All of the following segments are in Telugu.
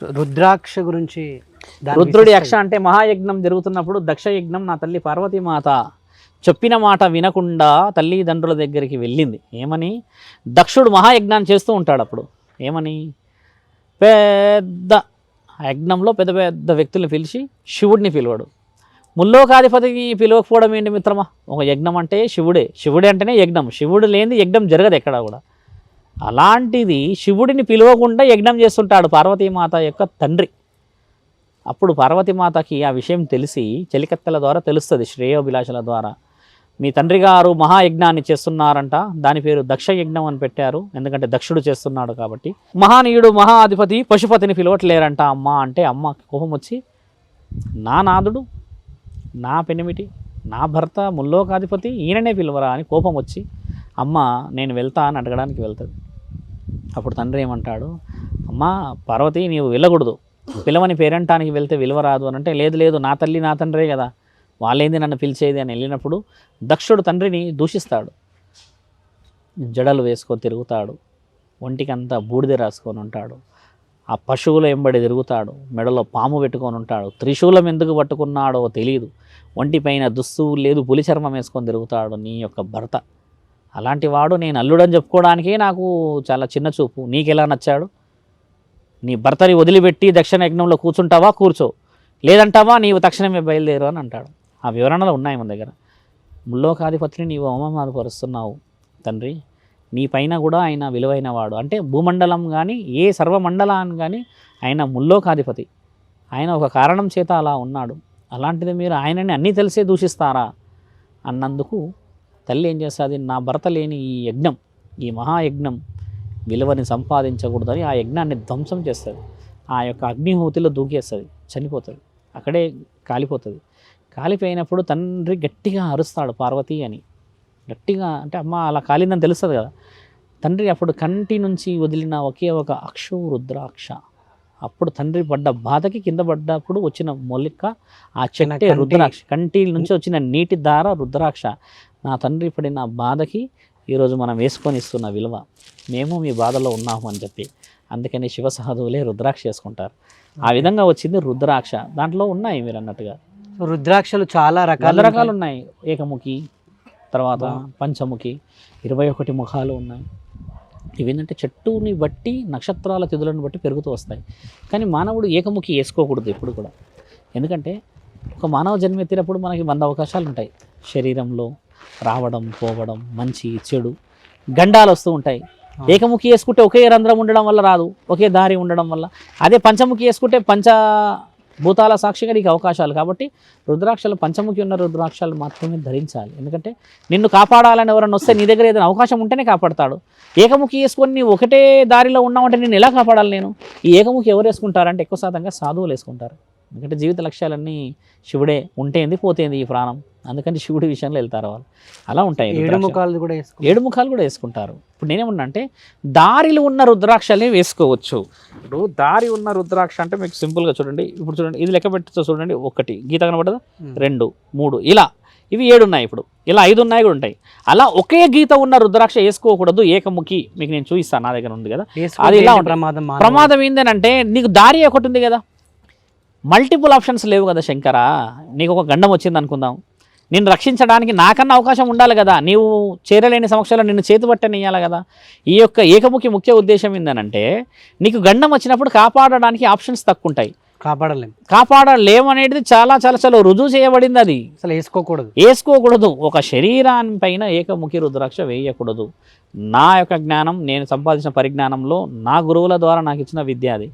సో రుద్రాక్ష గురించి రుద్రుడి యక్ష అంటే మహాయజ్ఞం జరుగుతున్నప్పుడు దక్ష యజ్ఞం నా తల్లి పార్వతీమాత చెప్పిన మాట వినకుండా తల్లిదండ్రుల దగ్గరికి వెళ్ళింది. ఏమని? దక్షుడు మహాయజ్ఞాన్ని చేస్తూ ఉంటాడు అప్పుడు. ఏమని? పెద్ద యజ్ఞంలో పెద్ద పెద్ద వ్యక్తుల్ని పిలిచి శివుడిని పిలువడు. ముల్లోకాధిపతిని పిలవకపోవడం ఏంటి మిత్రమా? ఒక యజ్ఞం అంటే శివుడే. శివుడే అంటేనే యజ్ఞం. శివుడు లేనిది యజ్ఞం జరగదు ఎక్కడ కూడా. అలాంటిది శివుడిని పిలవకుండా యజ్ఞం చేస్తుంటాడు పార్వతీమాత యొక్క తండ్రి. అప్పుడు పార్వతీమాతకి ఆ విషయం తెలిసి చెలికత్తెల ద్వారా తెలుస్తుంది శ్రేయోభిలాషల ద్వారా. మీ తండ్రి గారు మహాయజ్ఞాన్ని చేస్తున్నారంట దాని పేరు దక్ష యజ్ఞం అని పెట్టారు ఎందుకంటే దక్షుడు చేస్తున్నాడు కాబట్టి. మహానీయుడు మహాధిపతి పశుపతిని పిలవట్లేరంట అమ్మ అంటే అమ్మ కోపం వచ్చి నా నాదుడు నా పెనిమిటి నా భర్త ముల్లోకాధిపతి ఈయననే పిలవరా? అని కోపం వచ్చి అమ్మ నేను వెళ్తా అని అడగడానికి వెళ్తుంది. అప్పుడు తండ్రి ఏమంటాడు అమ్మా పార్వతి నీవు వెళ్ళకూడదు. పిలవని పేరంటానికి వెళ్తే విలువరాదు అని అంటే లేదు లేదు నా తల్లి నా తండ్రే కదా. వాళ్ళేంది నన్ను పిలిచేది? అని వెళ్ళినప్పుడు దక్షుడు తండ్రిని దూషిస్తాడు. జడలు వేసుకొని తిరుగుతాడు. ఒంటికంతా బూడిద రాసుకొని ఉంటాడు. ఆ పశువుల ఎంబడి తిరుగుతాడు. మెడలో పాము పెట్టుకొని ఉంటాడు. త్రిశూలం ఎందుకు పట్టుకున్నాడో తెలియదు ఒంటిపైన దుస్తువు లేదు పులి చర్మం వేసుకొని తిరుగుతాడు నీ యొక్క భర్త. అలాంటి వాడు నేను అల్లుడని చెప్పుకోవడానికే నాకు చాలా చిన్న చూపు. నీకెలా నచ్చాడు? నీ భర్తని వదిలిపెట్టి దక్షిణ యజ్ఞంలో కూర్చుంటావా? కూర్చో. లేదంటావా? నీవు తక్షణమే బయలుదేరు అని అంటాడు. ఆ వివరణలు ఉన్నాయి మన దగ్గర. ముల్లోకాధిపతిని నీవు అవమానపరుస్తున్నావు తండ్రి. నీ పైన కూడా ఆయన విలువైన వాడు. అంటే భూమండలం కానీ ఏ సర్వమండలాన్ని కానీ ఆయన ముల్లోకాధిపతి. ఆయన ఒక కారణం చేత అలా ఉన్నాడు. అలాంటిది మీరు ఆయనని అన్నీ తెలిసే దూషిస్తారా? అన్నందుకు తల్లి ఏం చేస్తుంది? నా భర్త లేని ఈ యజ్ఞం ఈ మహాయజ్ఞం విలువని సంపాదించకూడదని ఆ యజ్ఞాన్ని ధ్వంసం చేస్తుంది. ఆ యొక్క అగ్నిహోతిలో దూకేస్తుంది చనిపోతుంది అక్కడే కాలిపోతుంది. కాలిపోయినప్పుడు తండ్రి గట్టిగా అరుస్తాడు పార్వతి అని. గట్టిగా అంటే అమ్మ అలా కాలిందని తెలుస్తుంది కదా. తండ్రి అప్పుడు కంటి నుంచి వదిలిన ఒకే ఒక అక్షు రుద్రాక్ష. అప్పుడు తండ్రి పడ్డ బాధకి కింద పడ్డప్పుడు వచ్చిన మొలిక ఆ చెట్టే రుద్రాక్ష కంటి నుంచి వచ్చిన నీటి దార రుద్రాక్ష. నా తండ్రి పడిన బాధకి ఈరోజు మనం వేసుకొని ఇస్తున్న విలువ. మేము మీ బాధలో ఉన్నాము అని చెప్పి. అందుకని శివ సాధువులే రుద్రాక్ష చేసుకుంటారు. ఆ విధంగా వచ్చింది రుద్రాక్ష. దాంట్లో ఉన్నాయి మీరు అన్నట్టుగా. రుద్రాక్షలు చాలా రకాల రకాలు ఉన్నాయి. ఏకముఖి తర్వాత పంచముఖి ఇరవై ఒకటి ముఖాలు ఉన్నాయి. ఇవేంటంటే చెట్టుని బట్టి నక్షత్రాల తిథులను బట్టి పెరుగుతూ వస్తాయి. కానీ మానవుడు ఏకముఖి వేసుకోకూడదు ఎప్పుడు కూడా. ఎందుకంటే ఒక మానవ జన్మ ఎత్తినప్పుడు మనకి వంద అవకాశాలు ఉంటాయి. శరీరంలో రావడం పోవడం మంచి చెడు గండాలు వస్తూ ఉంటాయి. ఏకముఖి వేసుకుంటే ఒకే రంధ్రం ఉండడం వల్ల రాదు ఒకే దారి ఉండడం వల్ల. అదే పంచముఖి వేసుకుంటే పంచ భూతాల సాక్షిగా నీకు అవకాశాలు. కాబట్టి రుద్రాక్షలు పంచముఖి ఉన్న రుద్రాక్షలు మాత్రమే ధరించాలి. ఎందుకంటే నిన్ను కాపాడాలని ఎవరైనా వస్తే నీ దగ్గర ఏదైనా అవకాశం ఉంటేనే కాపాడతాడు. ఏకముఖి వేసుకొని నీ ఒకటే దారిలో ఉన్నామంటే నేను ఎలా కాపాడాలి నేను? ఈ ఏకముఖి ఎవరు వేసుకుంటారంటే ఎక్కువ శాతంగా సాధువులు వేసుకుంటారు. ఎందుకంటే జీవిత లక్ష్యాలన్నీ శివుడే ఉంటేంది పోతేంది ఈ ప్రాణం. అందుకని శివుడి విషయంలో వెళ్తారు వాళ్ళు. అలా ఉంటాయి ఏడు రుద్రాక్షలు. ముఖాలు కూడా వేసుకో ఏడు ముఖాలు కూడా వేసుకుంటారు. ఇప్పుడు నేనేమన్నా అంటే దారిలో ఉన్న రుద్రాక్షల్ని వేసుకోవచ్చు. ఇప్పుడు దారి ఉన్న రుద్రాక్ష అంటే మీకు సింపుల్గా చూడండి. ఇప్పుడు చూడండి ఇది లెక్క పెట్టి చూడండి ఒకటి. గీత కనబడదా. రెండు మూడు. ఇలా. ఇవి ఏడు ఉన్నాయి ఇప్పుడు. ఇలా ఐదు ఉన్నాయి కూడా ఉంటాయి. అలా ఒకే గీత ఉన్న రుద్రాక్ష వేసుకోకూడదు ఏకముఖి. మీకు నేను చూపిస్తాను నా దగ్గర ఉంది కదా. అది ఇలా. ప్రమాదం? ప్రమాదం ఏంటంటే నీకు దారి ఒకటి ఉంది కదా. మల్టిపుల్ ఆప్షన్స్ లేవు కదా శంకరా. నీకు ఒక గండం వచ్చింది అనుకుందాం నిన్ను రక్షించడానికి నాకన్నా అవకాశం ఉండాలి కదా. నీవు చేరలేని సమక్షంలో నిన్ను చేతుబట్టనియాలి కదా. ఈ యొక్క ఏకముఖి ముఖ్య ఉద్దేశం ఏంటంటే నీకు గండం వచ్చినప్పుడు కాపాడడానికి ఆప్షన్స్ తక్కువ ఉంటాయి కాపాడలేం. కాపాడలేమనేది చాలా చాలా చాలా రుజువు చేయబడింది అది. అసలు వేసుకోకూడదు. వేసుకోకూడదు. ఒక శరీరాన్ని పైన ఏకముఖి రుద్రాక్ష వేయకూడదు. నా యొక్క జ్ఞానం నేను సంపాదించిన పరిజ్ఞానంలో నా గురువుల ద్వారా నాకు ఇచ్చిన విద్య అది.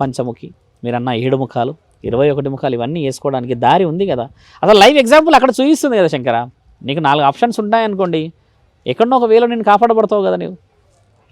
పంచముఖి మీరన్న ఏడు ముఖాలు ఇరవై ఒకటి ముఖాలు ఇవన్నీ వేసుకోవడానికి దారి ఉంది కదా. అసలు లైవ్ ఎగ్జాంపుల్ అక్కడ చూపిస్తుంది కదా శంకర. నీకు నాలుగు ఆప్షన్స్ ఉంటాయనుకోండి. ఎక్కడనో ఒక వేలో నేను కాపాడబడతావు కదా నీవు.